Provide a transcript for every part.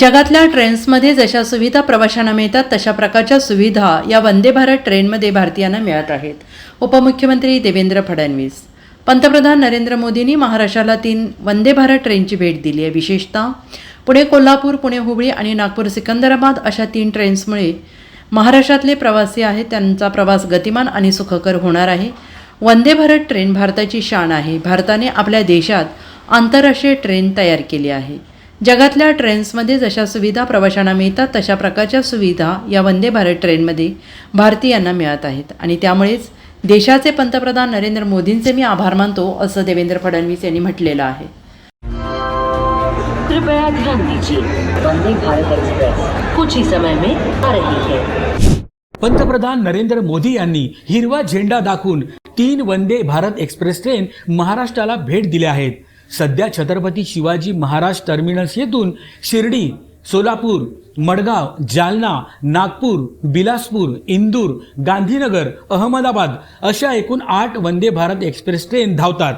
जगातल्या ट्रेन्समध्ये जशा सुविधा प्रवाशांना मिळतात तशा प्रकारच्या सुविधा या वंदे भारत ट्रेनमध्ये भारतीयांना मिळत आहेत. उपमुख्यमंत्री देवेंद्र फडणवीस. पंतप्रधान नरेंद्र मोदींनी महाराष्ट्राला तीन वंदे भारत ट्रेनची भेट दिली आहे. विशेषतः पुणे कोल्हापूर पुणे हुबळी आणि नागपूर सिकंदराबाद अशा तीन ट्रेन्समुळे महाराष्ट्रातले प्रवासी आहेत. त्यांचा प्रवास गतिमान आणि सुखकर होणार आहे. वंदे भारत ट्रेन भारताची शान आहे. भारताने आपल्या देशात आंतरराष्ट्रीय ट्रेन तयार केली आहे. जगातल्या ट्रेन्समध्ये जशा सुविधा प्रवाशांना मिळतात तशा प्रकारच्या सुविधा या वंदे भारत ट्रेनमध्ये भारतीयांना मिळत आहेत. आणि त्यामुळेच देशाचे पंतप्रधान नरेंद्र मोदींचे मी आभार मानतो असं देवेंद्र फडणवीस यांनी म्हटलेलं आहे. कृपया ध्यान दीजिए वंदे भारत एक्सप्रेस. कुछ ही समय में आ रही है. पंतप्रधान नरेंद्र मोदी यांनी हिरवा झेंडा दाखवून तीन वंदे भारत एक्सप्रेस ट्रेन महाराष्ट्राला भेट दिल्या आहेत. सध्या छत्रपती शिवाजी महाराज टर्मिनस येथून शिर्डी सोलापूर मडगाव जालना नागपूर बिलासपूर इंदूर गांधीनगर अहमदाबाद अशा एकूण आठ वंदे भारत एक्सप्रेस ट्रेन धावतात.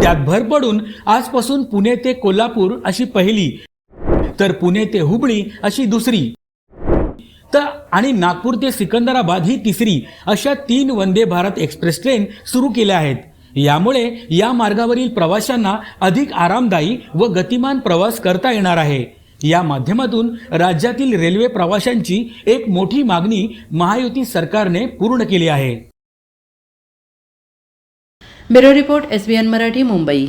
त्यात भर पडून आजपासून पुणे ते कोल्हापूर अशी पहिली तर पुणे ते हुबळी अशी दुसरी. तर आणि नागपूर ते सिकंदराबाद ही तिसरी अशा तीन वंदे भारत एक्सप्रेस ट्रेन सुरू केल्या आहेत. यामुळे या मार्गावरील प्रवाशांना अधिक आरामदायी व गतिमान प्रवास करता येणार आहे. या माध्यमातून राज्यातील रेल्वे प्रवाशांची एक मोठी मागणी महायुती सरकारने पूर्ण केली आहे. Bureau report S B N Marathi Mumbai.